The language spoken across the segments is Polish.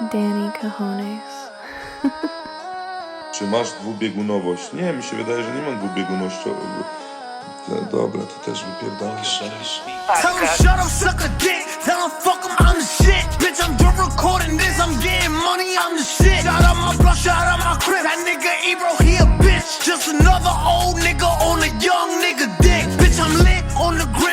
Danny Cajones. Czy masz dwubiegunowość? Nie, mi się wydaje, że nie mam dwubiegunowości. E, Dobra, ty też wypierdalasz. Tell him shut up, suck a dick. Tell him fuck him, I'm the shit. Bitch, I'm done recording this. I'm getting money, I'm the shit. Shout out my block, shout out my crib. That nigga Ebro, he a bitch. Just another old nigga on a young nigga dick. Bitch, I'm lit on the grim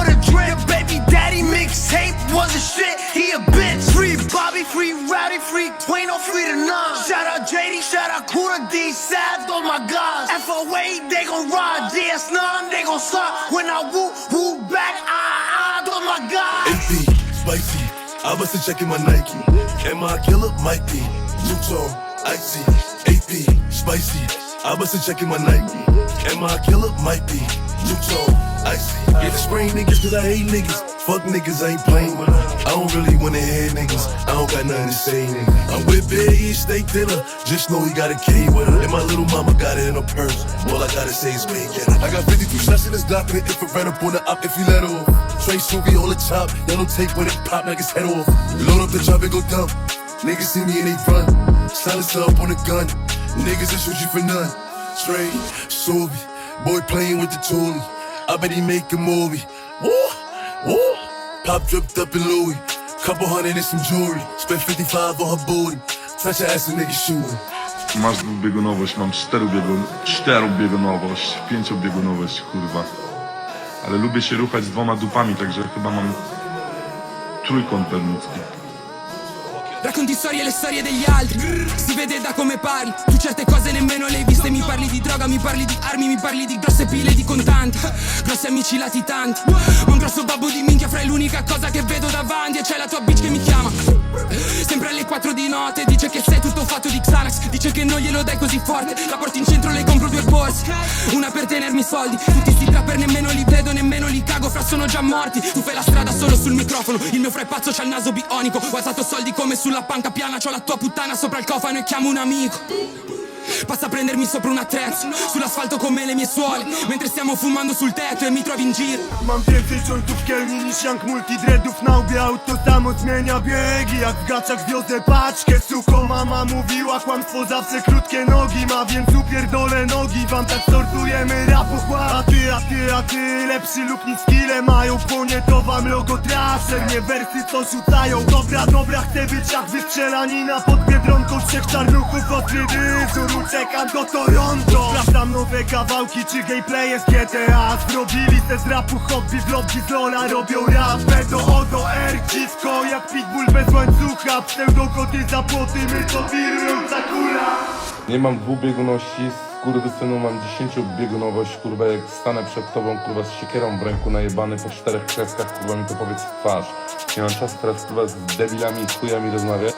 for the drip. Your baby daddy mixtape was a shit. He a bitch. Free Bobby, free Rowdy, free Quino, free to nine. Shout out JD, shout out Kuda D, sad on my guys. FOA, they gon' ride. DS9, they gon' slide. When I woo, woo back, ah, ah, on my guys. AP, spicy. I have checking my Nike. Am I a killer? Might be. Luton, icy. AP, spicy. I have checking my Nike. Am I a killer? Might be. Spring niggas, cause I hate niggas. Fuck niggas, I ain't playing with. I don't really wanna hear niggas. I don't got nothing to say, nigga. I'm with Big E, steak dinner. Just know he got a K with her. And my little mama got it in her purse. All I gotta say is make it. I got 52 shots in this Glock, and infrared up on the up if you let off. Trey Suvi on the top, yellow tape when it pop like his head off. Load up the chop and go dump. Niggas see me and they run. Silence up on the gun. Niggas that shoot you for none. Trey Suvi, boy playing with the toolie. I bet he make a movie. Woo, woo. Pop dripped up in Louis. Couple hundred and some jewelry. Spent 55 on her booty. Touch her ass, a nigga shooting. Masz dwubiegunowość, mam czterobiegun, czterobiegunowość, pięciobiegunowość, kurwa. Ale lubię się ruchać z dwoma dupami, także chyba mam trójkąt bermudzki. Racconti storie e le storie degli altri Si vede da come parli Tu certe cose droga, mi parli di armi Mi parli di grosse pile di contanti. Grossi amici latitanti Ho un grosso babbo di minchia Fra è l'unica cosa che vedo davanti. E c'è la tua bitch che mi chiama. Sempre alle 4 di notte Dice che sei tutto fatto di Xanax. Dice che non glielo dai così forte. La porti in centro, le compro due borse. Una per tenermi soldi. Tutti sti trapper nemmeno li vedo, nemmeno li cago. Fra sono già morti. Tu fai la strada solo sul microfono. Il mio fra è pazzo, c'ha il naso bionico. Ho alzato soldi come sulla panca piana. C'ho la tua puttana sopra il cofano e chiamo un amico Passa a prendermi sopra un attrezzo Sull'asfalto come le mie suole Mentre stiamo fumando sul tetto e mi trovi in giro. Mam więcej jointów kielni niż Young Multidreadów na łbie Auto samo zmienia biegi. Jak w gaciach wiozę paczkę Suko mama mówiła kłamstwo zawsze krótkie nogi. Ma więc upierdolę nogi. Wam tak sortujemy rapu chłop a ty, a ty Lepszy lub nic skille mają Płonie to wam logo trasher Nie wersy co rzucają Dobra, dobra, chcę być jak wystrzelanina Pod Biedronką trzech czarnuchów dyżur Uciekam do Toronto. Sprawdzam nowe kawałki czy gameplaye z GTA Zrobili se z rapu hobby Vlogi z Lola robią rap do O do R Dziwko jak pitbull bez łańcucha. Pseudokoty za płoty My to wirująca kula Nie mam dwubieguności, skurwysynu mam dziesięciobiegunowość, kurwa, jak stanę przed tobą, kurwa, z siekierą w ręku najebany po czterech kreskach, kurwa, mi to powiedz w twarz. Nie mam czasu teraz, kurwa, z debilami i chujami rozmawiać.